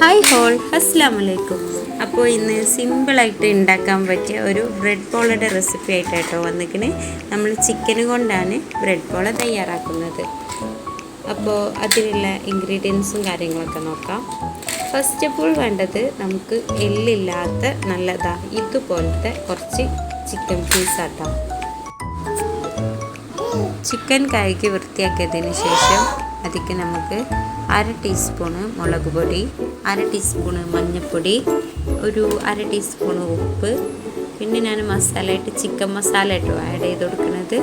Hi whole അസ്സാം വലൈക്കും അപ്പോൾ ഇന്ന് സിമ്പിളായിട്ട് ഉണ്ടാക്കാൻ പറ്റിയ ഒരു ബ്രെഡ് ബോളയുടെ റെസിപ്പി ആയിട്ട് കേട്ടോ വന്നിക്കണ് നമ്മൾ ചിക്കൻ കൊണ്ടാണ് ബ്രെഡ് ബോള തയ്യാറാക്കുന്നത്. അപ്പോൾ അതിലുള്ള ഇൻഗ്രീഡിയൻസും കാര്യങ്ങളൊക്കെ നോക്കാം. ഫസ്റ്റ് ഓഫ് ഓൾ വേണ്ടത് നമുക്ക് എല്ലില്ലാത്ത നല്ലതാ ഇതുപോലത്തെ കുറച്ച് ചിക്കൻ പീസാട്ടോ ചിക്കൻ കഴുകി വൃത്തിയാക്കിയതിന് ശേഷം അതിക്ക് നമുക്ക് അര ടീസ്പൂണ് മുളക് പൊടി അര ടീസ്പൂണ് മഞ്ഞൾപ്പൊടി ഒരു അര ടീസ്പൂണ് ഉപ്പ്. പിന്നെ ഞാൻ മസാലയായിട്ട് ചിക്കൻ മസാല ആയിട്ട് ആഡ് ചെയ്ത് കൊടുക്കുന്നത്.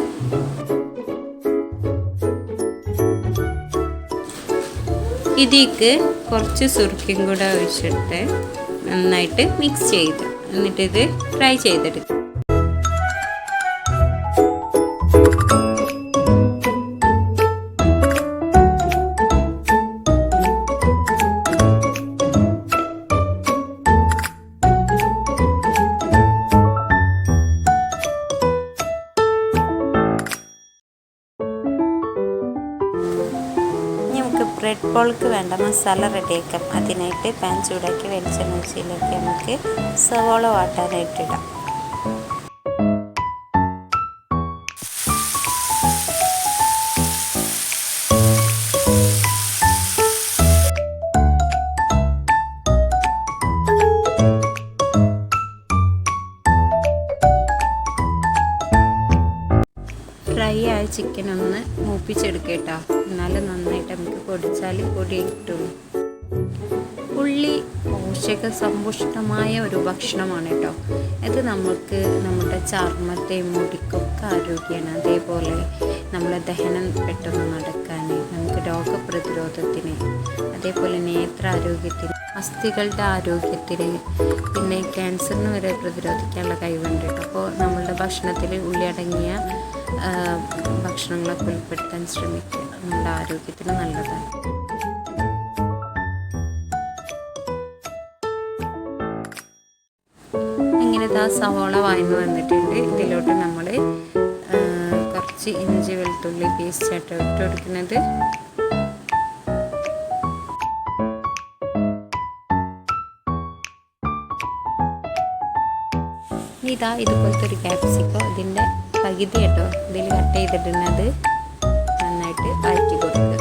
ഇതിക്ക് കുറച്ച് സുർക്കിയും കൂടെ ഒഴിച്ചിട്ട് നന്നായിട്ട് മിക്സ് ചെയ്ത്. എന്നിട്ടിത് ഫ്രൈ ചെയ്തെടുക്കും. ബ്രെഡ് വേണ്ട മസാല റെഡിയാക്കാം. അതിനായിട്ട് പാൻ ചൂടാക്കി വെളിച്ചെണ്ണ ഒഴിച്ചിലേക്ക് നമുക്ക് സവോള വാട്ടാനായിട്ട് ഇടാം. ഫ്രൈ ആയ ചിക്കൻ ഒന്ന് മൂപ്പിച്ചെടുക്കട്ടോ എന്നാലും നന്നായി പൊടിച്ചാൽ പൊടി ഉള്ളി പോഷക സമ്പുഷ്ടമായ ഒരു ഭക്ഷണമാണ് കേട്ടോ ഇത് നമുക്ക് നമ്മുടെ ചർമ്മത്തെ മുടിക്കൊക്കെ ആരോഗ്യമാണ് അതേപോലെ നമ്മളെ ദഹനം പെട്ടെന്ന് നടക്കാൻ നമുക്ക് രോഗപ്രതിരോധത്തിന് അതേപോലെ നേത്രാരോഗ്യത്തിന് അസ്ഥികളുടെ ആരോഗ്യത്തിന് പിന്നെ ക്യാൻസറിന് വരെ പ്രതിരോധിക്കാനുള്ള കഴിവുണ്ട് അപ്പോൾ നമ്മളുടെ ഭക്ഷണത്തിൽ ഉള്ളി അടങ്ങിയ ഭക്ഷണങ്ങളൊക്കെ ഉൾപ്പെടുത്താൻ ശ്രമിക്കുക. നമ്മുടെ ആരോഗ്യത്തിന് നല്ലതാണ്. ഇങ്ങനത്തെ ആ സവോള വാങ്ങി വന്നിട്ടുണ്ട്. ഇതിലോട്ട് നമ്മൾ കുറച്ച് ഇഞ്ചി വെളുത്തുള്ളി പേസ്റ്റ് ആയിട്ട് ഇട്ട് കൊടുക്കുന്നത് ഇതാ ഇതുപോലത്തെ ഒരു ക്യാപ്സിക്കോ ഇതിന്റെ പകുതി കേട്ടോ. ഇതിൽ കട്ട് ചെയ്തിടുന്നത് നന്നായിട്ട് വഴറ്റി കൊടുക്കുക.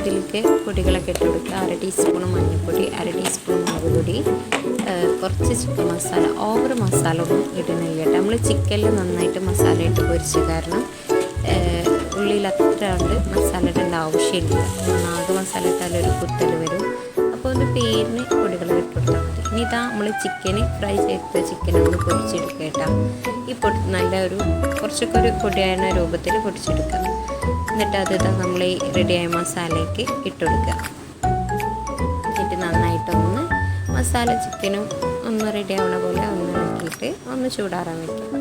ഇതിലേക്ക് പൊടികളൊക്കെ ഇട്ട് കൊടുക്കുക. അര ടീസ്പൂൺ മഞ്ഞൾപ്പൊടി അര ടീസ്പൂൺ മുളക് പൊടി കുറച്ച് ചിക്കൻ മസാല ഓവർ മസാല ഒന്നും ഇടുന്നില്ല കേട്ടോ. നമ്മൾ ചിക്കനിൽ നന്നായിട്ട് മസാല ഇട്ട് പൊരിച്ച് കാരണം ഉള്ളിയിൽ അത്ര ഉണ്ട് മസാല ഇടേണ്ട ആവശ്യമില്ല. നാഗ് മസാല ഇട്ടാൽ ഒരു കുത്തൽ വരും. ഒന്ന് പേരിന് പൊടികൾ ഇട്ട് കൊടുത്താൽ മതി. ഇനി ഇതാ നമ്മൾ ചിക്കന് ഫ്രൈ ചെയ്ത ചിക്കൻ ഒന്ന് പൊടിച്ചെടുക്കുക കേട്ടോ. ഈ പൊടി നല്ല ഒരു കുറച്ചൊക്കെ ഒരു പൊടിയായ രൂപത്തിൽ പൊടിച്ചെടുക്കാം. എന്നിട്ട് അത് ഇതാ നമ്മൾ ഈ റെഡിയായ മസാലയ്ക്ക് ഇട്ടുകൊടുക്കുക എന്നിട്ട് നന്നായിട്ടൊന്ന് മസാല ചിക്കനും ഒന്ന് റെഡിയാവുന്ന പോലെ ഒന്ന് ഇളക്കിയിട്ട് ഒന്ന് ചൂടാറാൻ വയ്ക്കുക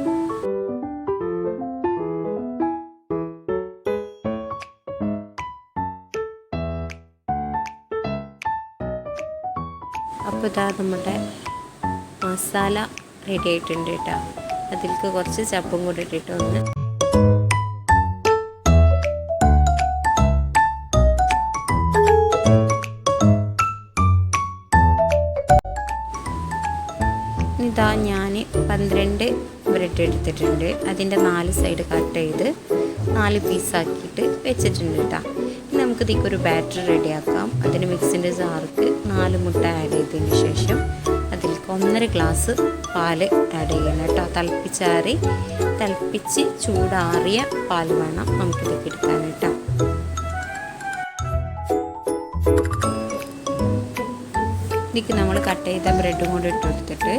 അപ്പോൾ ഇതാ നമ്മുടെ മസാല റെഡി ആയിട്ടുണ്ട് കേട്ടോ അതിലേക്ക് കുറച്ച് ചപ്പും കൂടി ഇട്ടിട്ട് ഒന്ന് ഇതാ ഞാൻ പന്ത്രണ്ട് ബ്രെഡ് എടുത്തിട്ടുണ്ട്. അതിന്റെ നാല് സൈഡ് കട്ട് ചെയ്ത് നാല് പീസാക്കിയിട്ട് വെച്ചിട്ടുണ്ട് കേട്ടോ ഇനി നമുക്ക് ഇതിക്കൊരു ബാറ്റർ റെഡിയാക്കാം അതിന് മിക്സിന്റെ ജാർക്ക് നാല് മുട്ട ആഡ് ചെയ്തതിന് ശേഷം അതിലേക്ക് ഒന്നര ഗ്ലാസ് പാൽ ആഡ് ചെയ്യണം കേട്ടോ. തിളപ്പിച്ചാറി തിളപ്പിച്ച് ചൂടാറിയ പാൽ വേണം നമുക്കിതൊക്കെ എടുക്കാൻ കേട്ടോ ഇതിലേക്ക് നമ്മൾ കട്ട് ചെയ്ത ബ്രെഡും കൂടി ഇട്ട് കൊടുത്തിട്ട്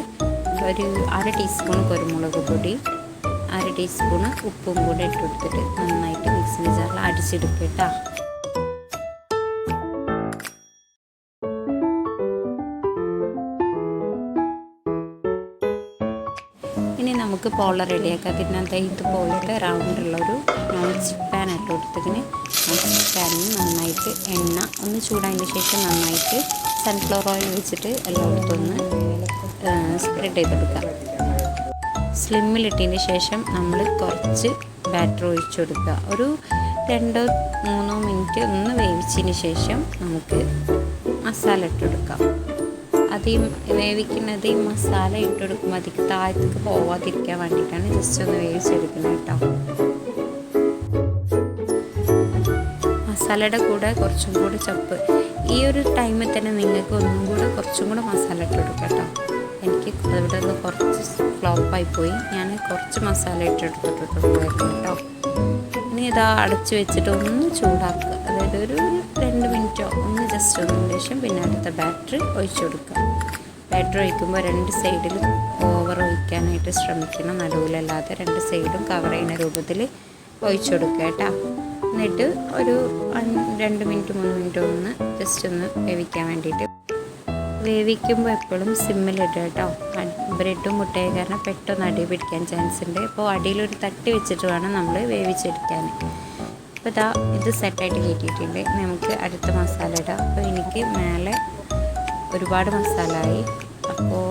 ഒരു അര ടീസ്പൂൺ കുരുമുളക് പൊടി അര ടീസ്പൂൺ ഉപ്പും കൂടി ഇട്ട് കൊടുത്തിട്ട് നന്നായിട്ട് മിക്സിംഗ് ജാറിൽ അടിച്ചെടുക്കുക കേട്ടോ. ഇനി നമുക്ക് പോള റെഡിയാക്കാം അതിനകത്ത് ഇതുപോലത്തെ റൗണ്ടുള്ളൊരു നോൺ സ്റ്റിക്ക് പാൻ ആയിട്ട് കൊടുത്തതിന് നോൺ സ്റ്റിക്ക് പാനിൽ നന്നായിട്ട് എണ്ണ ഒന്ന് ചൂടായതിന് ശേഷം നന്നായിട്ട് സൺഫ്ലവർ ഓയിൽ വെച്ചിട്ട് എല്ലായിടത്തൊന്ന് സ്പ്രെഡ് ചെയ്തെടുക്കാം. സ്ലിമ്മിലിട്ടതിന് ശേഷം നമ്മൾ കുറച്ച് ബാറ്റർ ഒഴിച്ചു കൊടുക്കുക. ഒരു രണ്ടോ മൂന്നോ മിനിറ്റ് ഒന്ന് വേവിച്ചതിന് ശേഷം നമുക്ക് മസാല ഇട്ടെടുക്കാം അത് ഈ വേവിക്കുന്നത് മസാല ഇട്ടെടുക്കുമ്പോൾ അതിക്ക് താഴത്തേക്ക് പോവാതിരിക്കാൻ വേണ്ടിയിട്ടാണ് ജസ്റ്റ് ഒന്ന് വേവിച്ചെടുക്കുന്നത് കേട്ടോ. മസാലയുടെ കൂടെ കുറച്ചും കൂടി ചപ്പ്. ഈ ഒരു ടൈമിൽ തന്നെ നിങ്ങൾക്ക് ഒന്നും കൂടെ കുറച്ചും കൂടെ മസാല ഇട്ട് കൊടുക്കാം കേട്ടോ. എനിക്ക് ഇവിടെ നിന്ന് കുറച്ച് ഫ്ലോപ്പായി പോയി. ഞാൻ കുറച്ച് മസാല ഇട്ടെടുത്തിട്ടുണ്ടായിരുന്നു കേട്ടോ. ഇനി ഇതാ അടച്ചു വെച്ചിട്ട് ഒന്ന് ചൂടാക്കുക. അതായത് ഒരു രണ്ട് മിനിറ്റോ ഒന്ന് ജസ്റ്റ് ഒന്ന് ശേഷം പിന്നെ അടുത്ത ബാറ്ററി ഒഴിച്ചു കൊടുക്കുക. ബാറ്ററി ഒഴിക്കുമ്പോൾ രണ്ട് സൈഡിൽ ഓവർ ഒഴിക്കാനായിട്ട് ശ്രമിക്കണം. നടുവിലല്ലാതെ രണ്ട് സൈഡും കവർ ചെയ്യുന്ന രൂപത്തിൽ ഒഴിച്ചു കൊടുക്കുക കേട്ടോ. എന്നിട്ട് ഒരു രണ്ട് മിനിറ്റ് മൂന്ന് മിനിറ്റ് ഒന്ന് ജസ്റ്റ് ഒന്ന് വേവിക്കാൻ വേണ്ടിയിട്ട് വേവിക്കുമ്പോൾ എപ്പോഴും സിമ്മിലിടുക കേട്ടോ. ബ്രെഡും മുട്ടയും കാരണം പെട്ടെന്ന് അടി പിടിക്കാൻ ചാൻസ് ഉണ്ട്. അപ്പോൾ അടിയിലൊരു തട്ടി വെച്ചിട്ട് വേണം നമ്മൾ വേവിച്ചെടുക്കാൻ. അപ്പോൾ ഇതാ ഇത് സെറ്റായിട്ട് കയറ്റിയിട്ടുണ്ട് നമുക്ക് അടുത്ത മസാല ഇടാം. അപ്പോൾ എനിക്ക് മേലെ ഒരുപാട് മസാല ആയി. അപ്പോൾ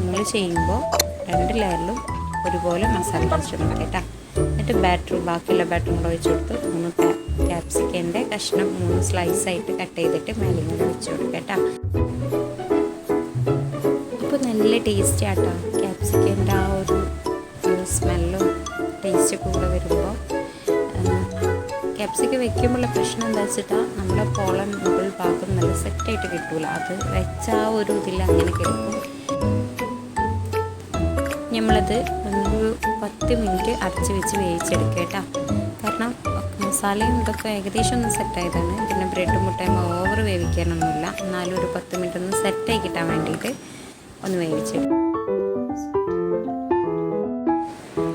നിങ്ങൾ ചെയ്യുമ്പോൾ രണ്ട് ലെയറിലും ഒരുപോലെ മസാല വെച്ചിട്ടുണ്ട് കേട്ടോ. എന്നിട്ട് ബാറ്റർ ബാക്കിയുള്ള ബാറ്ററും കൂടെ വെച്ച് കൊടുത്ത് മൂന്ന് ക്യാപ്സിക്കന്റെ കഷ്ണം മൂന്ന് സ്ലൈസായിട്ട് കട്ട് ചെയ്തിട്ട് മേലെ കൂടെ വെച്ച് കൊടുക്കാം കേട്ടോ. നല്ല ടേസ്റ്റ് ആട്ടോ. ക്യാപ്സിക്കന്റെ ആ ഒരു സ്മെല്ലും ടേസ്റ്റൊക്കെ കൂടെ വരുമ്പോൾ ക്യാപ്സിക്കം വെക്കുമ്പോഴുള്ള പ്രശ്നം എന്താ വെച്ചിട്ടാൽ നമ്മുടെ പോളൻ മുകൾ ഭാഗം നല്ല സെറ്റായിട്ട് കിട്ടൂല. അത് വെച്ച ആ ഒരു ഇതിൽ അങ്ങനെ കിടക്കും. നമ്മളത് ഒരു പത്ത് മിനിറ്റ് അരച്ച് വെച്ച് വേവിച്ചെടുക്കുക കാരണം മസാലയും ഇതൊക്കെ ഏകദേശം ഒന്ന് സെറ്റായതാണ് പിന്നെ ബ്രെഡും മുട്ടയും ഓവർ വേവിക്കാനൊന്നുമില്ല. എന്നാലും ഒരു പത്ത് മിനിറ്റ് ഒന്ന് സെറ്റായി കിട്ടാൻ വേണ്ടിയിട്ട് ഒന്ന് വേവിച്ചിടും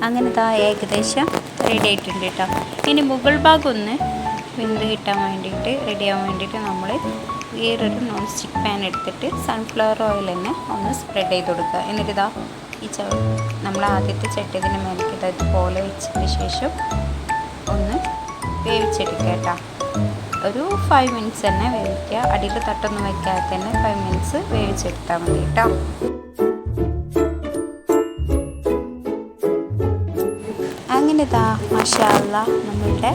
അങ്ങനെ താ ഏകദേശം റെഡി ആയിട്ടുണ്ട് കേട്ടോ ഇനി മുകൾ ഭാഗം ഒന്ന് വെന്ത് കിട്ടാൻ വേണ്ടിയിട്ട് റെഡി ആവാൻ വേണ്ടിയിട്ട് നമ്മൾ വേറൊരു നോൺ സ്റ്റിക്ക് പാൻ എടുത്തിട്ട് സൺഫ്ലവർ ഓയിൽ തന്നെ ഒന്ന് സ്പ്രെഡ് ചെയ്ത് കൊടുക്കുക. എന്നിട്ട് ഇതാ ഈ ചവ നമ്മൾ ആദ്യത്തെ ചട്ടിയതിന് മേലേക്ക് ഇതാ ഇതുപോലെ വെച്ചതിന് ശേഷം ഒന്ന് വേവിച്ചെടുക്കുക കേട്ടോ ഒരു ഫൈവ് മിനിറ്റ്സ് തന്നെ വേവിക്കുക. അടിയിൽ തട്ടൊന്നും വയ്ക്കാതെ തന്നെ ഫൈവ് മിനിറ്റ്സ് വേവിച്ചെടുത്താൽ മതി കേട്ടോ. അങ്ങനെ ഇതാ മഷാല്ല നമ്മളുടെ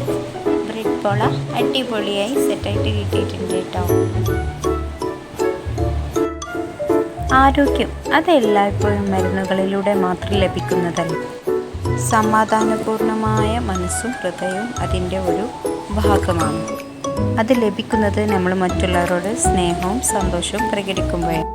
ബ്രെഡ് പോള അടിപൊളിയായി സെറ്റായിട്ട് കിട്ടിയിട്ടുണ്ട് കേട്ടോ. ആരോഗ്യം അതെല്ലായ്പ്പോഴും മരുന്നുകളിലൂടെ മാത്രം ലഭിക്കുന്നതല്ല. സമാധാനപൂർണമായ മനസ്സും ഹൃദയവും അതിന്റെ ഒരു ഭാഗമാണ്. അത് ലഭിക്കുന്നത് നമ്മൾ മറ്റുള്ളവരോട് സ്നേഹവും സന്തോഷവും പ്രകടിക്കുമ്പോഴാണ്